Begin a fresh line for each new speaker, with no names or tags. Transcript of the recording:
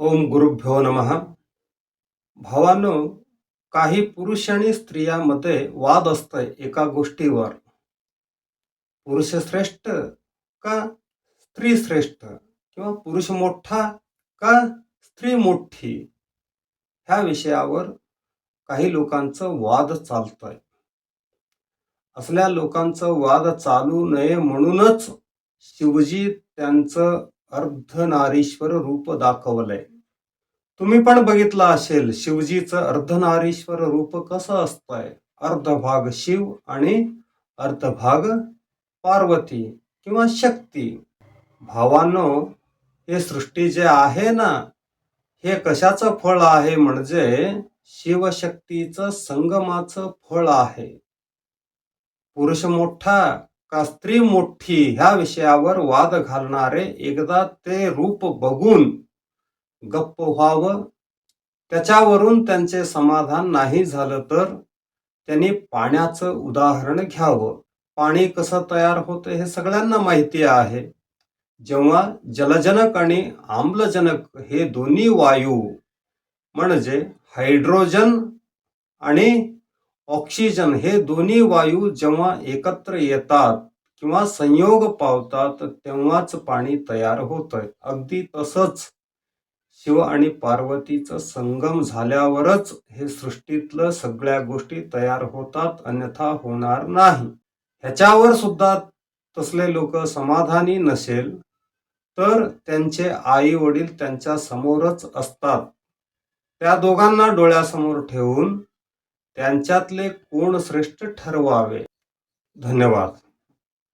ओम गुरुभ्यो नमः। भावांनो काही पुरुष आणि स्त्रियामध्ये वाद असतंय एका गोष्टीवर. पुरुष श्रेष्ठ का स्त्री श्रेष्ठ? किंवा पुरुष मोठा का स्त्री मोठी? ह्या विषयावर काही लोकांचं वाद चालतंय. असल्या लोकांचं वाद चालू नये म्हणूनच शिवजी त्यांचं अर्धनारीश्वर रूप दाखवलंय. तुम्ही पण बघितलं असेल शिवजीचं अर्धनारीश्वर रूप कसं असतंय? अर्ध भाग शिव आणि अर्धभाग पार्वती किंवा शक्ती. भावांनो हे सृष्टी जे आहे ना हे कशाचं फळ आहे म्हणजे शिवशक्तीचं संगमाचं फळ आहे. पुरुष मोठा का स्त्री मोठी ह्या विषयावर वाद घालणारे एकदा ते रूप बघून गप्प व्हावं. त्याच्यावरून त्यांचे समाधान नाही झालं तर त्यांनी पाण्याचं उदाहरण घ्यावं. पाणी कसं तयार होतं हे सगळ्यांना माहिती आहे. जेव्हा जलजनक आणि आम्लजनक हे दोन्ही वायू म्हणजे हायड्रोजन आणि ऑक्सिजन हे दोन्ही वायू जेव्हा एकत्र येतात किंवा संयोग पावतात तेव्हाच पाणी तयार होतंय. अगदी तसंच शिव आणि पार्वतीचं संगम झाल्यावरच हे सृष्टीतलं सगळ्या गोष्टी तयार होतात अन्यथा होणार नाही. ह्याच्यावर सुद्धा तसले लोक समाधानी नसेल तर त्यांचे आई वडील त्यांच्या समोरच असतात. त्या दोघांना डोळ्यासमोर ठेवून त्यांच्यातले कोण श्रेष्ठ ठरवावे? धन्यवाद.